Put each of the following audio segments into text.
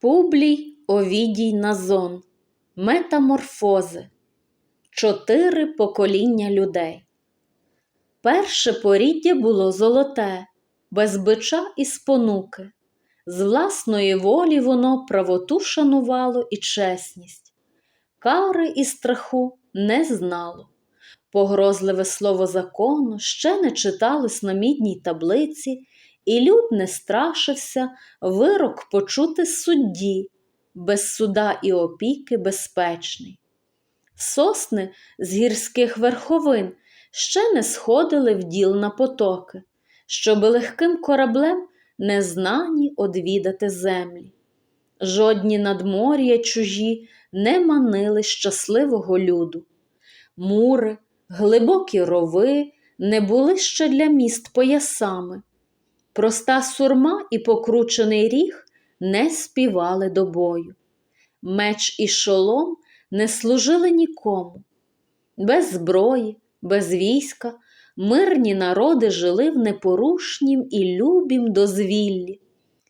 Публій Овідій Назон Метаморфози Чотири покоління людей. Перше поріддя було золоте, без бича і спонуки. З власної волі воно правоту шанувало і чесність, кари і страху не знало. Погрозливе слово закону ще не читалось на мідній таблиці, і люд не страшився вирок почути судді, без суда і опіки безпечний. Сосни з гірських верховин ще не сходили в діл на потоки, щоби легким кораблем незнані одвідати землі. Жодні надмор'я чужі не манили щасливого люду. Мури, глибокі рови не були ще для міст поясами. Проста сурма і покручений ріг не співали до бою. Меч і шолом не служили нікому. Без зброї, без війська мирні народи жили в непорушнім і любім дозвіллі.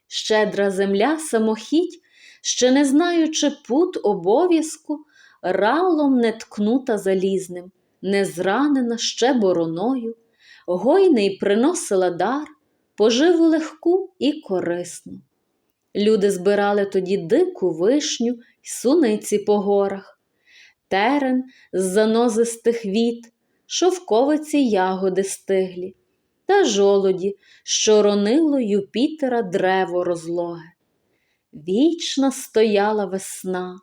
Щедра земля самохідь, ще не знаючи пут обов'язку, ралом не ткнута залізним, не зранена ще бороною, гойний приносила дар, поживу легку і корисну. Люди збирали тоді дику вишню й суниці по горах, терен з занозистих віт, шовковиці ягоди стиглі, та жолоді, що ронило Юпітера древо розлоге. Вічна стояла весна,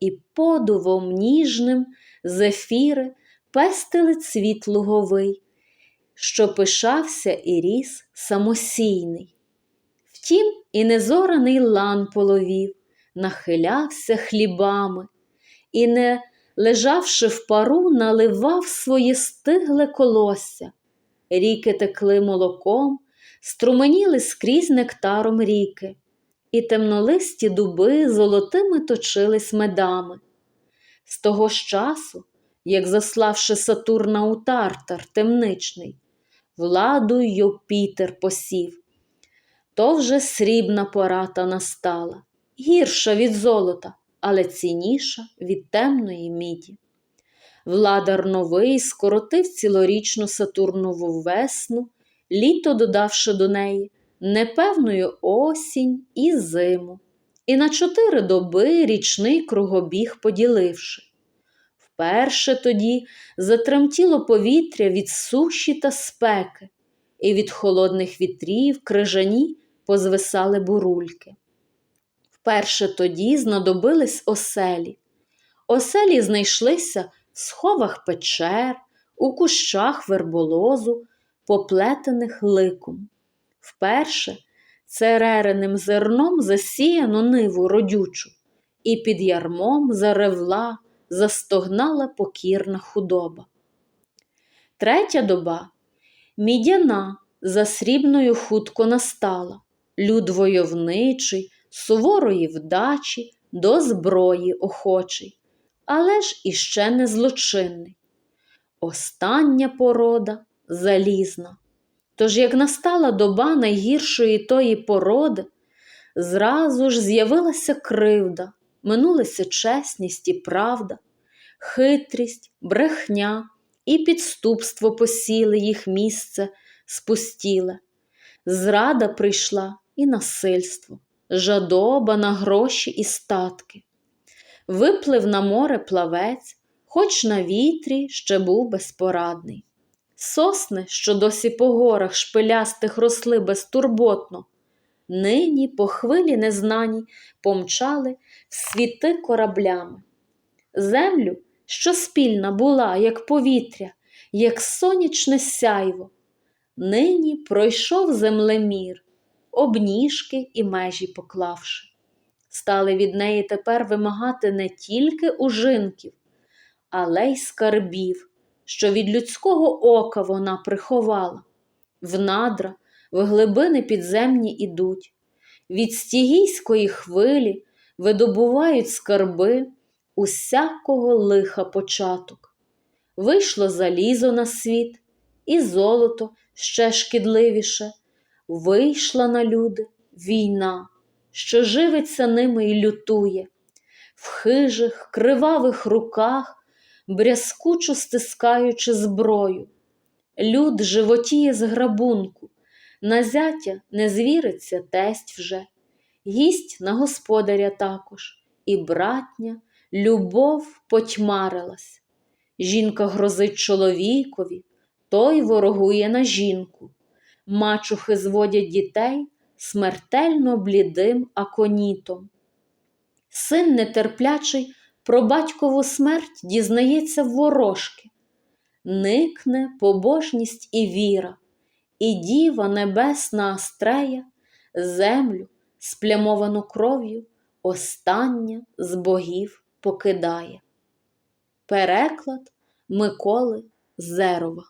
і подувом ніжним зефіри пестили цвіт луговий, що пишався і ріс самосійний. Втім, і незораний лан половів, нахилявся хлібами, і, не лежавши в пару, наливав своє стигле колосся. Ріки текли молоком, струменіли скрізь нектаром ріки, і темнолисті дуби золотими точились медами. З того ж часу, як заславши Сатурна у тартар темничний, владу Юпітер посів, то вже срібна пората настала, гірша від золота, але цінніша від темної міді. Владар новий скоротив цілорічну Сатурнову весну, літо додавши до неї непевною осінь і зиму, і на чотири доби річний кругобіг поділивши. Вперше тоді затремтіло повітря від суші та спеки, і від холодних вітрів крижані позвисали бурульки. Вперше тоді знадобились оселі. Оселі знайшлися в сховах печер, у кущах верболозу, поплетених ликом. Вперше церериним зерном засіяно ниву родючу, і під ярмом заревла, застогнала покірна худоба. Третя доба мідяна за срібною хутко настала, люд войовничий, суворої вдачі, до зброї охочий, але ж іще не злочинний. Остання порода залізна. Тож, як настала доба найгіршої тої породи, зразу ж з'явилася кривда, минулися чесність і правда, хитрість, брехня і підступство посіли їх місце спустіле. Зрада прийшла і насильство, жадоба на гроші і статки. Виплив на море плавець, хоч на вітрі ще був безпорадний. Сосни, що досі по горах шпилястих росли безтурботно, нині по хвилі незнаній помчали в світи кораблями. Землю, що спільна була, як повітря, як сонячне сяйво, нині пройшов землемір, обніжки і межі поклавши. Стали від неї тепер вимагати не тільки ужинків, але й скарбів що від людського ока вона приховала. В надра, в глибини підземні ідуть, від стігійської хвилі видобувають скарби усякого лиха початок. Вийшло залізо на світ, і золото ще шкідливіше, вийшла на люди війна, що живиться ними і лютує, в хижих, кривавих руках, брязкучо стискаючи зброю. Люд животіє з грабунку, на зятя не звіриться тесть вже, гість на господаря також, і братня, любов потьмарилась. Жінка грозить чоловікові, той ворогує на жінку. Мачухи зводять дітей смертельно блідим аконітом. Син нетерплячий про батькову смерть дізнається ворожки. Никне побожність і віра, і діва небесна Астрея, землю, сплямовану кров'ю, остання з богів покидає. Переклад Миколи Зерова